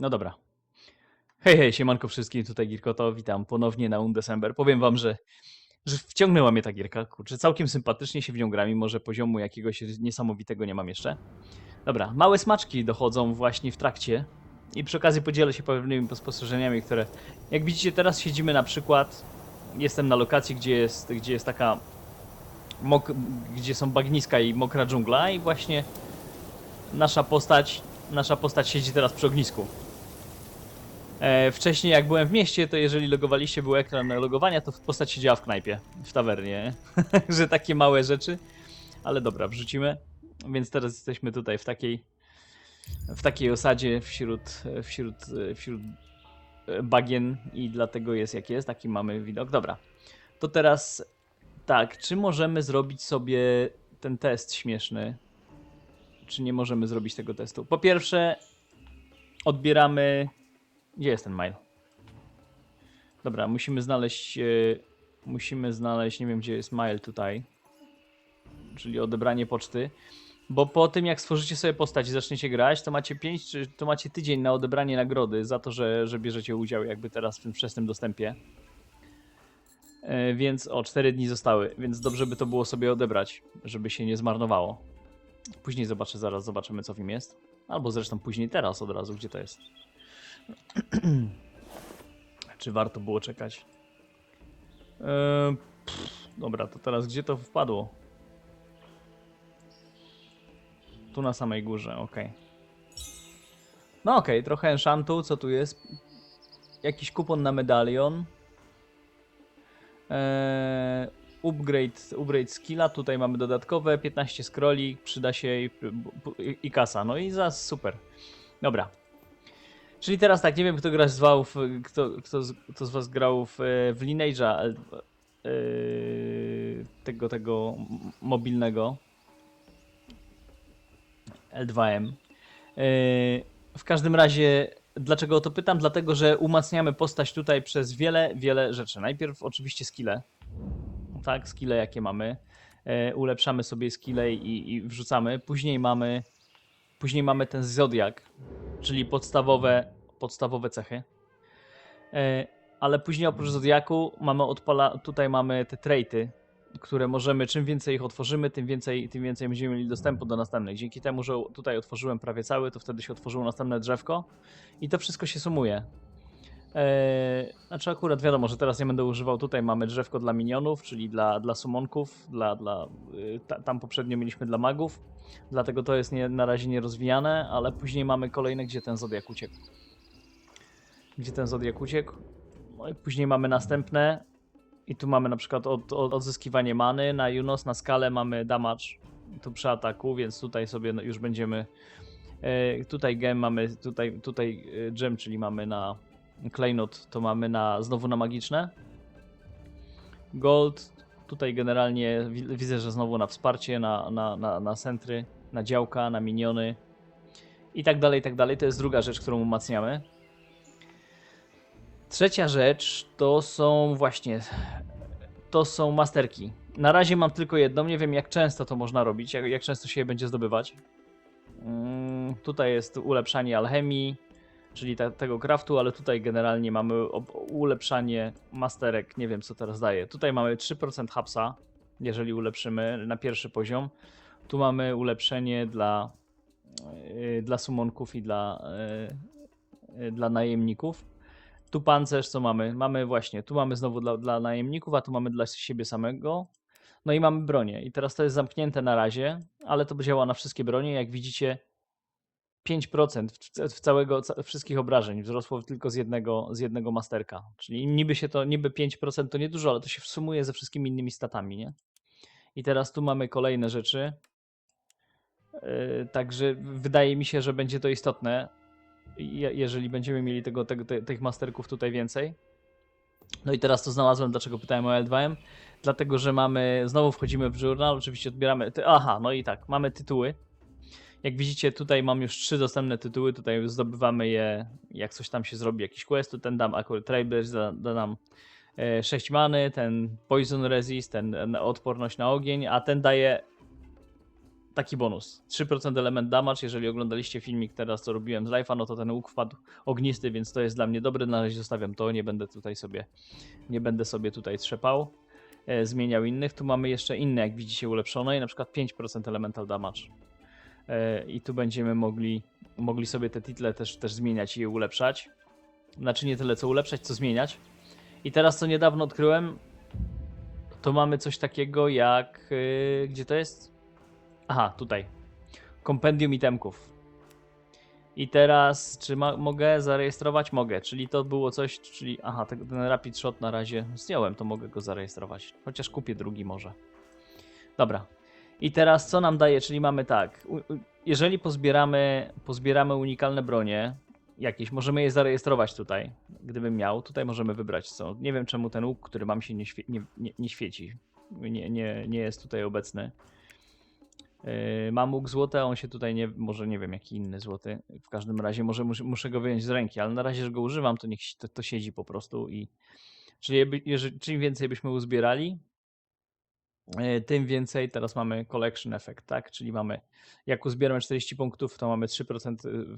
No dobra. Hej, hej, siemanko wszystkim, tutaj Girkoto, witam ponownie na Undecember. Powiem wam, że, że wciągnęła mnie ta gierka, kurczę, całkiem sympatycznie się w nią gra, mimo że poziomu jakiegoś niesamowitego nie mam jeszcze. Dobra, małe smaczki dochodzą właśnie w trakcie i przy okazji podzielę się pewnymi spostrzeżeniami, które, jak widzicie teraz siedzimy na przykład, jestem na lokacji, gdzie jest, gdzie jest taka, mok, gdzie są bagniska i mokra dżungla i właśnie nasza postać, nasza postać siedzi teraz przy ognisku. E, wcześniej jak byłem w mieście, to jeżeli logowaliście, był ekran logowania, to postać siedziała w knajpie, w tawernie. Że takie małe rzeczy. Ale dobra, wrzucimy. Więc teraz jesteśmy tutaj w takiej w takiej osadzie wśród, wśród, wśród e, bagien i dlatego jest jak jest, taki mamy widok. Dobra, to teraz tak, czy możemy zrobić sobie ten test śmieszny? Czy nie możemy zrobić tego testu? Po pierwsze, odbieramy gdzie jest ten mail? Dobra, musimy znaleźć. e, musimy znaleźć. Nie wiem, gdzie jest mail tutaj. Czyli odebranie poczty. Bo po tym, jak stworzycie sobie postać i zaczniecie grać, to macie 5, czy to macie tydzień na odebranie nagrody za to, że, że bierzecie udział jakby teraz w tym wczesnym dostępie. E, Więc o, 4 dni zostały, więc dobrze by to było sobie odebrać, żeby się nie zmarnowało. Później zobaczę, zaraz zobaczymy co w nim jest. Albo zresztą później teraz od razu, gdzie to jest. Czy warto było czekać? Eee, pff, dobra, to teraz gdzie to wpadło? Tu na samej górze, ok. No ok, trochę enchantu, co tu jest? Jakiś kupon na medalion. Eee, upgrade, upgrade skilla, tutaj mamy dodatkowe, 15 scrolli, przyda się i, i, i kasa. No i za super. Dobra, Czyli teraz tak, nie wiem kto gra z was, kto, kto, z, kto z was grał w, e, w Lineage'a e, tego, tego mobilnego L2M. E, w każdym razie, dlaczego o to pytam? Dlatego, że umacniamy postać tutaj przez wiele, wiele rzeczy. Najpierw oczywiście skille, tak, skille jakie mamy. Ulepszamy sobie skille i, i wrzucamy. Później mamy, później mamy ten zodiak, czyli podstawowe, podstawowe cechy. E, Ale później oprócz Zodiaku mamy odpala, tutaj mamy te traity, które możemy, czym więcej ich otworzymy, tym więcej, tym więcej będziemy mieli dostępu do następnych. Dzięki temu, że tutaj otworzyłem prawie cały, to wtedy się otworzyło następne drzewko i to wszystko się sumuje. Eee, znaczy akurat wiadomo, że teraz nie będę używał, tutaj mamy drzewko dla minionów, czyli dla, dla sumonków, dla, dla, y, ta, tam poprzednio mieliśmy dla magów, dlatego to jest nie, na razie nierozwijane, ale później mamy kolejne, gdzie ten zodiak uciekł. Gdzie ten zodiak uciekł. No i później mamy następne. I tu mamy na przykład od, od, odzyskiwanie many, na Junos, na skalę mamy damage. Tu przy ataku, więc tutaj sobie no już będziemy. E, tutaj gem mamy, tutaj, tutaj e, gem, czyli mamy na klejnot, to mamy na znowu na magiczne. Gold, tutaj generalnie wi- widzę, że znowu na wsparcie, na, na, na, na centry, na działka, na miniony i tak dalej, i tak dalej. To jest druga rzecz, którą umacniamy. Trzecia rzecz to są właśnie to są masterki. Na razie mam tylko jedną, nie wiem jak często to można robić, jak, jak często się je będzie zdobywać. Mm, tutaj jest ulepszanie alchemii, czyli ta, tego craftu, ale tutaj generalnie mamy ulepszanie masterek, nie wiem co teraz daje. Tutaj mamy 3% hapsa, jeżeli ulepszymy na pierwszy poziom. Tu mamy ulepszenie dla, yy, dla sumonków i dla, yy, yy, dla najemników. Tu pancerz, co mamy? Mamy właśnie, tu mamy znowu dla, dla najemników, a tu mamy dla siebie samego. No i mamy bronię. I teraz to jest zamknięte na razie, ale to działa na wszystkie bronie. Jak widzicie, 5% w, całego, ca- wszystkich obrażeń wzrosło tylko z jednego, z jednego masterka. Czyli niby się to, niby 5% to niedużo, ale to się sumuje ze wszystkimi innymi statami, nie? I teraz tu mamy kolejne rzeczy. Yy, także wydaje mi się, że będzie to istotne, je- jeżeli będziemy mieli tego, tego, te, tych masterków tutaj więcej. No i teraz to znalazłem, dlaczego pytałem o L2M. Dlatego, że mamy, znowu wchodzimy w journal, oczywiście odbieramy, ty, aha, no i tak, mamy tytuły. Jak widzicie, tutaj mam już trzy dostępne tytuły, tutaj zdobywamy je, jak coś tam się zrobi, jakiś quest, to ten dam akurat Trailblaze, da, da nam e, 6 many, ten Poison Resist, ten odporność na ogień, a ten daje taki bonus. 3% element damage, jeżeli oglądaliście filmik teraz, co robiłem z live'a, no to ten łuk wpadł ognisty, więc to jest dla mnie dobre. Na razie zostawiam to, nie będę tutaj sobie, nie będę sobie tutaj trzepał, e, zmieniał innych. Tu mamy jeszcze inne, jak widzicie, ulepszone i na przykład 5% elemental damage. E, I tu będziemy mogli, mogli sobie te title też, też zmieniać i je ulepszać. Znaczy nie tyle co ulepszać, co zmieniać. I teraz co niedawno odkryłem, to mamy coś takiego jak. Yy, gdzie to jest? Aha, tutaj. Kompendium itemków. I teraz, czy ma, mogę zarejestrować? Mogę, czyli to było coś, czyli. Aha, ten, ten Rapid Shot na razie zdjąłem, to mogę go zarejestrować. Chociaż kupię drugi może. Dobra. I teraz co nam daje? Czyli mamy tak. Jeżeli pozbieramy, pozbieramy unikalne bronie, jakieś, możemy je zarejestrować tutaj, gdybym miał. Tutaj możemy wybrać co. Nie wiem czemu ten łuk, który mam się nie, świe- nie, nie, nie świeci. Nie, nie, nie jest tutaj obecny. Yy, mam łuk złoty, a on się tutaj nie, może nie wiem jaki inny złoty. W każdym razie może mus, muszę go wyjąć z ręki, ale na razie, że go używam, to niech to, to siedzi po prostu i czyli jeżeli, czym więcej byśmy uzbierali, tym więcej teraz mamy collection effect, tak? Czyli mamy jak uzbieramy 40 punktów, to mamy 3%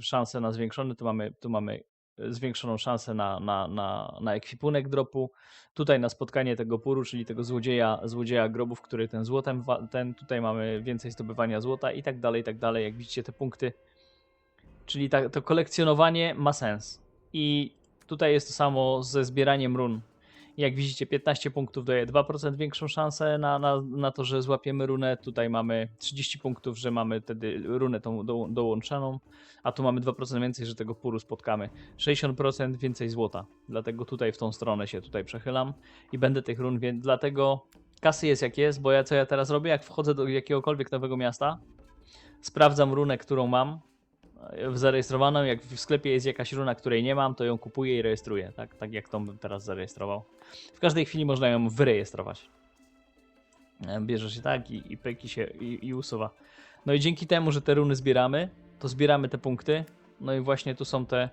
szansę na zwiększony, tu mamy, tu mamy e, zwiększoną szansę na, na, na, na ekwipunek dropu. Tutaj na spotkanie tego puru, czyli tego złodzieja, złodzieja grobów, który ten złotem, ten tutaj mamy więcej zdobywania złota i tak dalej, i tak dalej. Jak widzicie te punkty, czyli ta, to kolekcjonowanie ma sens. I tutaj jest to samo ze zbieraniem run. Jak widzicie, 15 punktów daje 2% większą szansę na, na, na to, że złapiemy runę. Tutaj mamy 30 punktów, że mamy wtedy runę tą do, dołączoną, a tu mamy 2% więcej, że tego puru spotkamy. 60% więcej złota. Dlatego tutaj w tą stronę się tutaj przechylam i będę tych run, więc dlatego kasy jest jak jest, bo ja co ja teraz robię, jak wchodzę do jakiegokolwiek nowego miasta, sprawdzam runę, którą mam, zarejestrowaną, jak w sklepie jest jakaś runa, której nie mam, to ją kupuję i rejestruję, tak, tak jak tą bym teraz zarejestrował. W każdej chwili można ją wyrejestrować. E, Bierze się tak i, i pyki się i, i usuwa. No i dzięki temu, że te runy zbieramy, to zbieramy te punkty. No i właśnie tu są te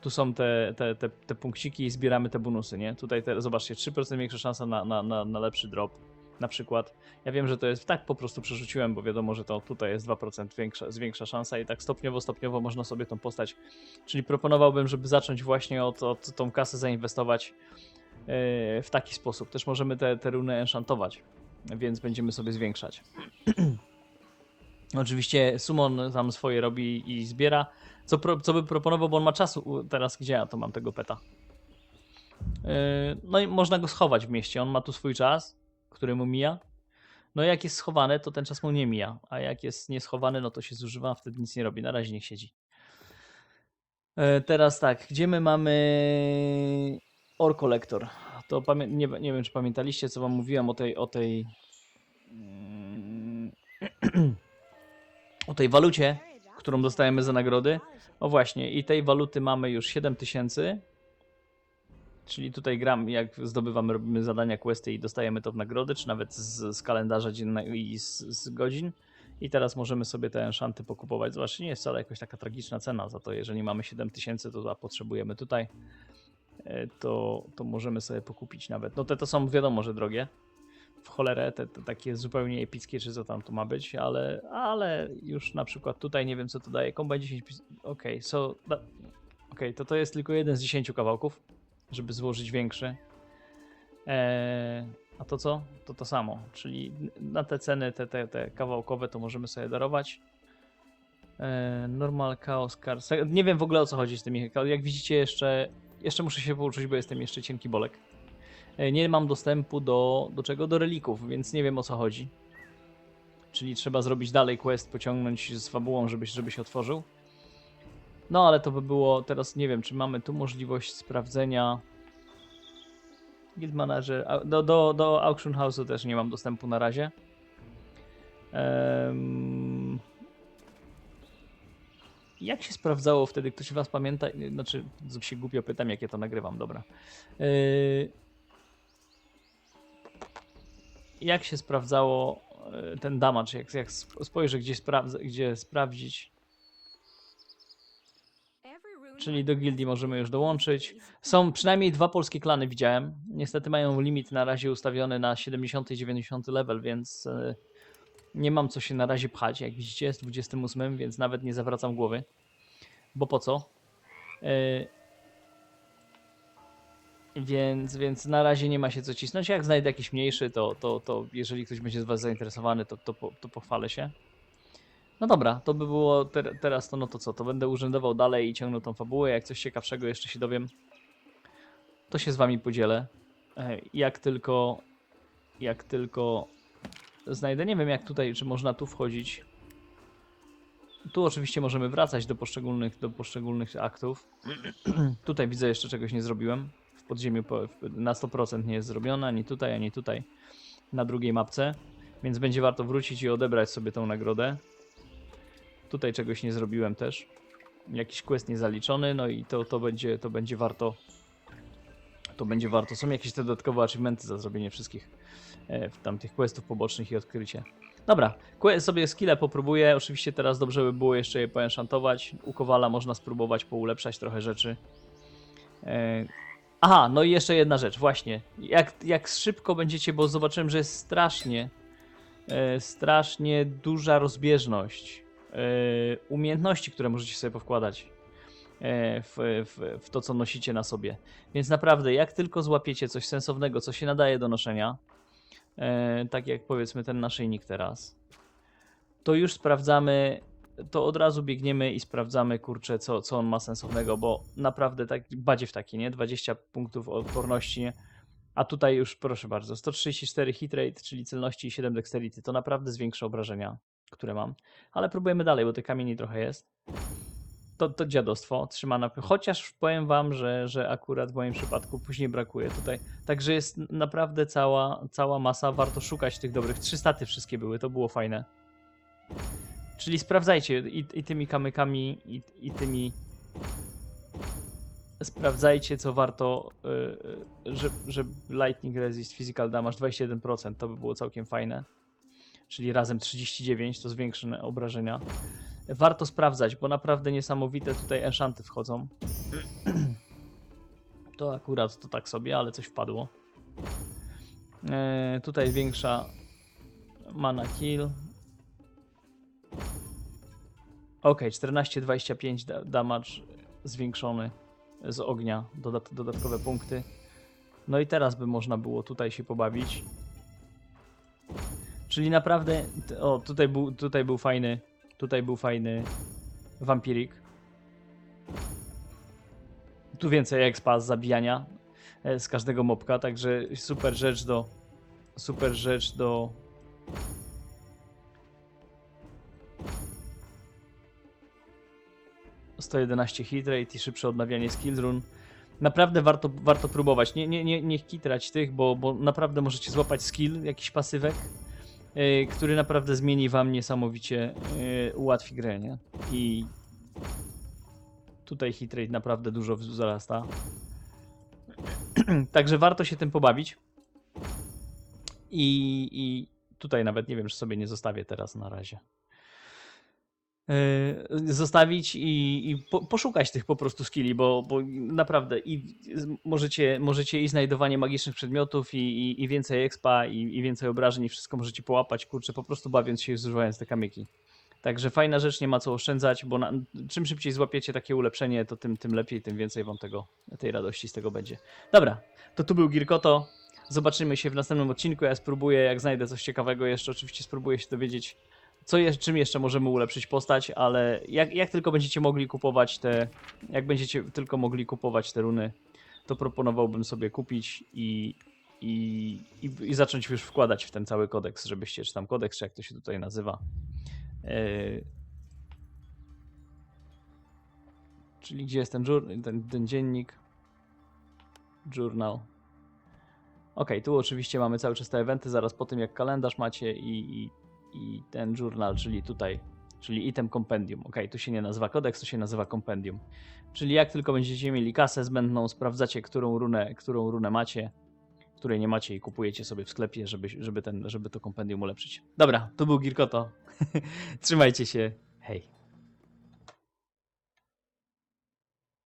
tu są te, te, te, te punkciki i zbieramy te bonusy, nie? Tutaj te, zobaczcie, 3% większa szansa na, na, na, na lepszy drop. Na przykład. Ja wiem, że to jest tak po prostu przerzuciłem, bo wiadomo, że to tutaj jest 2% większa, zwiększa szansa i tak stopniowo, stopniowo można sobie tą postać. Czyli proponowałbym, żeby zacząć właśnie od, od tą kasę zainwestować yy, w taki sposób. Też możemy te, te runy enchantować, więc będziemy sobie zwiększać. Oczywiście Sumon tam swoje robi i zbiera. Co, pro, co by proponował, bo on ma czasu teraz, gdzie ja to mam tego peta. Yy, no i można go schować w mieście. On ma tu swój czas, który mu mija. No jak jest schowany, to ten czas mu nie mija. A jak jest nieschowany, no to się zużywa, wtedy nic nie robi. Na razie niech siedzi. Yy, teraz tak, gdzie my mamy Ore Collector? To nie, nie wiem, czy pamiętaliście, co wam mówiłem o tej, o tej mm, o tej walucie, którą dostajemy za nagrody. O właśnie, i tej waluty mamy już 7000. Czyli tutaj gram, jak zdobywamy, robimy zadania, questy i dostajemy to w nagrody, czy nawet z, z kalendarza dziennego i z, z godzin. I teraz możemy sobie te enchanty pokupować. Zobaczcie, nie jest wcale jakoś taka tragiczna cena za to. Jeżeli mamy 7000, to a potrzebujemy tutaj, e, to, to możemy sobie pokupić nawet. No te to są wiadomo, że drogie. W cholerę, te, te takie zupełnie epickie, czy co tam to ma być, ale, ale już na przykład tutaj nie wiem co to daje. Kombine 10. pis- Okej, so. da- Okej, to to jest tylko jeden z 10 kawałków, żeby złożyć większy. Eee, a to co? To to samo. Czyli na te ceny, te, te, te kawałkowe, to możemy sobie darować. Eee, normal Chaos Cars. Nie wiem w ogóle o co chodzi z tymi. Jak widzicie, jeszcze, jeszcze muszę się pouczyć, bo jestem jeszcze cienki bolek. E, Nie mam dostępu do, do czego? Do relików, więc nie wiem o co chodzi. Czyli trzeba zrobić dalej quest, pociągnąć z fabułą, żeby, żeby się otworzył. No ale to by było, teraz nie wiem, czy mamy tu możliwość sprawdzenia Guild Manager, do, do, do Auction House'u też nie mam dostępu na razie. Em, Jak się sprawdzało wtedy? Ktoś was pamięta? Znaczy, się głupio pytam, jak ja to nagrywam, dobra. Yy, jak się sprawdzało e, ten damage, jak, jak sp- spojrzę, gdzie, gdzie sprawdzić, czyli do gildii możemy już dołączyć. Są przynajmniej dwa polskie klany, widziałem. Niestety mają limit na razie ustawiony na 70 i 90 level, więc e, Nie mam co się na razie pchać, jak widzicie, jest 28, więc nawet nie zawracam głowy. Bo po co? Yy, więc, więc na razie nie ma się co cisnąć. Jak znajdę jakiś mniejszy, to, to, to jeżeli ktoś będzie z Was zainteresowany, to, to, to pochwalę się. No dobra, to by było ter teraz to, no to co, to będę urzędował dalej i ciągnął tą fabułę. Jak coś ciekawszego jeszcze się dowiem, to się z Wami podzielę. E, Jak tylko, jak tylko znajdę, nie wiem jak tutaj, czy można tu wchodzić. Tu oczywiście możemy wracać do poszczególnych, do poszczególnych aktów. tutaj widzę jeszcze czegoś nie zrobiłem. W podziemiu na 100% nie jest zrobione, ani tutaj, ani tutaj na drugiej mapce. Więc będzie warto wrócić i odebrać sobie tą nagrodę. Tutaj czegoś nie zrobiłem też. Jakiś quest niezaliczony, no i to, to, będzie, to będzie warto. To będzie warto. Są jakieś te dodatkowe achievementy za zrobienie wszystkich e, tamtych questów pobocznych i odkrycie. Dobra, sobie skille popróbuję. Oczywiście teraz dobrze by było jeszcze je poenchantować. U Kowala można spróbować poulepszać trochę rzeczy. E, Aha, no i jeszcze jedna rzecz, właśnie. Jak, jak szybko będziecie, bo zobaczyłem, że jest strasznie, e, strasznie duża rozbieżność umiejętności, które możecie sobie powkładać e, w, w, w to, co nosicie na sobie. Więc naprawdę, jak tylko złapiecie coś sensownego, co się nadaje do noszenia, e, tak jak powiedzmy ten naszyjnik teraz, to już sprawdzamy, to od razu biegniemy i sprawdzamy, kurczę, co, co on ma sensownego, bo naprawdę tak badziew taki, nie? 20 punktów odporności? A tutaj już, proszę bardzo, 134 hit rate, czyli celności i 7 dexterity, to naprawdę zwiększa obrażenia, które mam. Ale próbujemy dalej, bo tych kamieni trochę jest. To, to dziadostwo trzyma na... Chociaż powiem wam, że, że akurat w moim przypadku później brakuje tutaj. Także jest naprawdę cała, cała masa, warto szukać tych dobrych. Trzy staty wszystkie były, to było fajne. Czyli sprawdzajcie i, i tymi kamykami, i, i tymi. Sprawdzajcie, co warto, y, y, że, że Lightning Resist Physical Damage 21%, to by było całkiem fajne. Czyli razem 39 to zwiększy obrażenia. Warto sprawdzać, bo naprawdę niesamowite tutaj enchanty wchodzą. To akurat to tak sobie, ale coś wpadło. E, tutaj większa mana kill. Ok, 14-25 da- damage zwiększony z ognia, dodat dodatkowe punkty. No i teraz by można było tutaj się pobawić. Czyli naprawdę, o tutaj był, tutaj był fajny, tutaj był fajny vampirik. Tu więcej expa z zabijania e, z każdego mopka, także super rzecz do, super rzecz do 111 hit rate i szybsze odnawianie skill run. Naprawdę warto, warto próbować. Nie, nie, nie, nie kitrać tych, bo, bo naprawdę możecie złapać skill, jakiś pasywek, yy, który naprawdę zmieni wam niesamowicie, yy, ułatwi grę, nie? I tutaj hit rate naprawdę dużo wzrasta. Także warto się tym pobawić. I, I tutaj nawet nie wiem, czy sobie nie zostawię teraz na razie zostawić i, i po, poszukać tych po prostu skilli, bo, bo naprawdę i możecie, możecie i znajdowanie magicznych przedmiotów i, i, i więcej expa i, i więcej obrażeń i wszystko możecie połapać, kurczę, po prostu bawiąc się i zużywając te kamyki. Także fajna rzecz, nie ma co oszczędzać, bo na, czym szybciej złapiecie takie ulepszenie, to tym, tym lepiej, tym więcej wam tego, tej radości z tego będzie. Dobra, to tu był Girkoto. Zobaczymy się w następnym odcinku. Ja spróbuję, jak znajdę coś ciekawego, jeszcze oczywiście spróbuję się dowiedzieć, co jest, czym jeszcze możemy ulepszyć postać, ale jak, jak tylko będziecie mogli kupować te, jak będziecie tylko mogli kupować te runy, to proponowałbym sobie kupić i, i, i, i zacząć już wkładać w ten cały kodeks, żebyście, czy tam kodeks, czy jak to się tutaj nazywa. Yy, czyli gdzie jest ten, ten, ten dziennik? Journal. Ok, tu oczywiście mamy cały czas te eventy, zaraz po tym jak kalendarz macie i, i, i ten journal, czyli tutaj, czyli item compendium. Ok, tu się nie nazywa kodeks, to się nazywa compendium. Czyli jak tylko będziecie mieli kasę zbędną, sprawdzacie, którą runę, którą runę macie, której nie macie i kupujecie sobie w sklepie, żeby, żeby, ten, żeby to kompendium ulepszyć. Dobra, to był Girkoto. Trzymajcie się. Hej.